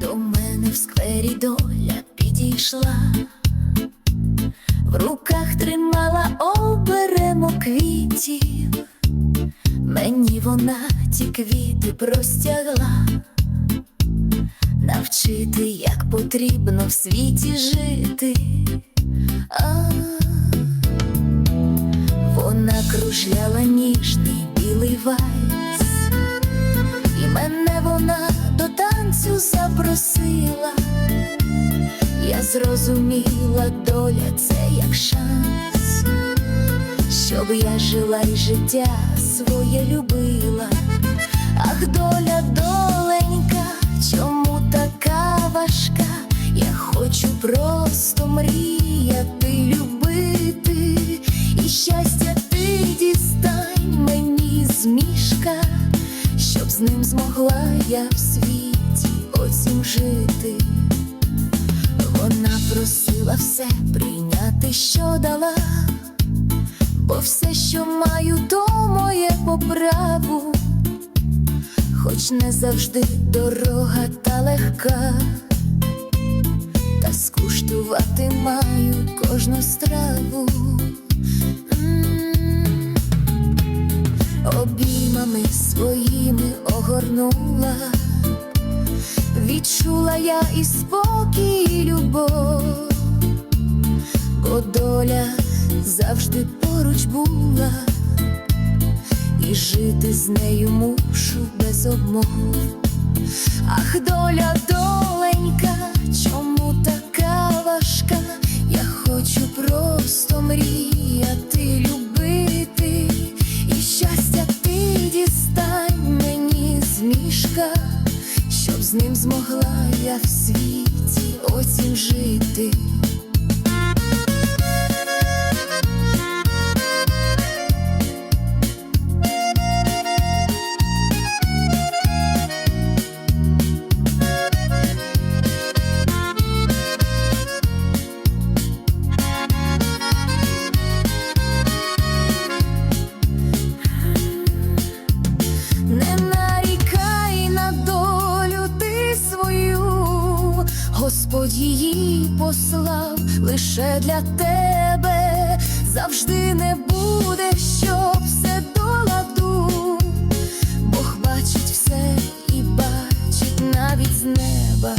До мене в сквері доля підійшла, в руках тримала оберемо квітів, мені вона ті квіти простягла, навчити, як потрібно в світі жити. А вона кружляла ніжний білий вальс, і мене вона до зрозуміла, доля це як шанс, щоб я жила і життя своє любила. Ах, доля, доленька, чому така важка? Я хочу просто мріяти, любити, і щастя ти дістань мені з мішка, щоб з ним змогла я в світі оцім жити. Вона просила все прийняти, що дала, бо все, що маю, то моє по праву, хоч не завжди дорога та легка, та скуштувати маю кожну страву. Обіймами своїми огорнула. Відчула я і спокій, і любов, бо доля завжди поруч була, і жити з нею мушу без обмов. Ах, доля, доленька, чому така важка? Я хочу просто мріяти, любити, і щастя ти дістань мені з мішка з ним змогла я в світі оцім жити. Послав лише для тебе, завжди не буде, щоб все до ладу. Бог бачить все і бачить навіть з неба.